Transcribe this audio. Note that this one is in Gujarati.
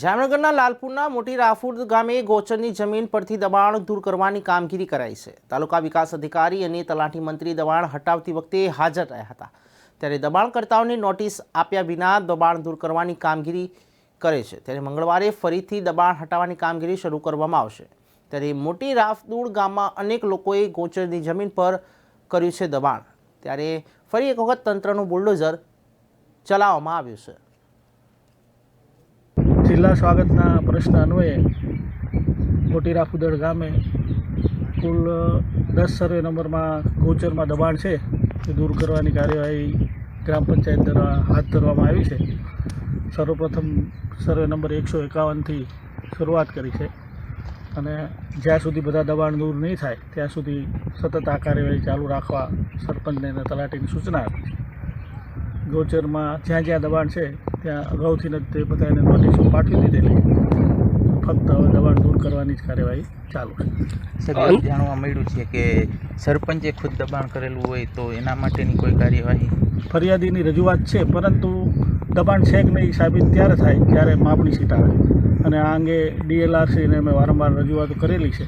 જામનગરના લાલપુરના મોટી રાફુર ગામે ગોચરની જમીન પરથી દબાણ દૂર કરવાની કામગીરી કરાઈ છે. તાલુકા વિકાસ અધિકારી અને તલાટી મંત્રી દબાણ હટાવતી વખતે હાજર રહ્યા હતા. ત્યારે દબાણકર્તાઓને નોટિસ આપ્યા વિના દબાણ દૂર કરવાની કામગીરી કરે છે. ત્યારે મંગળવારે ફરીથી દબાણ હટાવવાની કામગીરી શરૂ કરવામાં આવશે. ત્યારે મોટી રાફદૂળ ગામમાં અનેક લોકોએ ગોચરની જમીન પર કર્યું છે દબાણ. ત્યારે ફરી એક વખત તંત્રનું બુલડોઝર ચલાવવામાં આવ્યું છે. જિલ્લા સ્વાગતના પ્રશ્ન અન્વયે મોટી રાફુદળ ગામે કુલ દસ સર્વે નંબરમાં ગોચરમાં દબાણ છે. તે દૂર કરવાની કાર્યવાહી ગ્રામ પંચાયત દ્વારા હાથ ધરવામાં આવી છે. સર્વપ્રથમ સર્વે નંબર એકસો એકાવનથી શરૂઆત કરી છે. અને જ્યાં સુધી બધા દબાણ દૂર નહીં થાય, ત્યાં સુધી સતત આ કાર્યવાહી ચાલુ રાખવા સરપંચને તલાટીની સૂચના આપી છે. ગોચરમાં જ્યાં જ્યાં દબાણ છે ત્યાં અગાઉથી જ તે બધાને નોટિસો પાઠવી દીધેલી. ફક્ત હવે દબાણ દૂર કરવાની જ કાર્યવાહી ચાલુ છે. જાણવા મળ્યું છે કે સરપંચે ખુદ દબાણ કરેલું હોય તો એના માટેની કોઈ કાર્યવાહી? ફરિયાદીની રજૂઆત છે પરંતુ દબાણ છે કે નહીં સાબિત ત્યારે થાય જ્યારે માપણી સીટ આવે. અને આ અંગે ડીએલઆરસીને અમે વારંવાર રજૂઆતો કરેલી છે.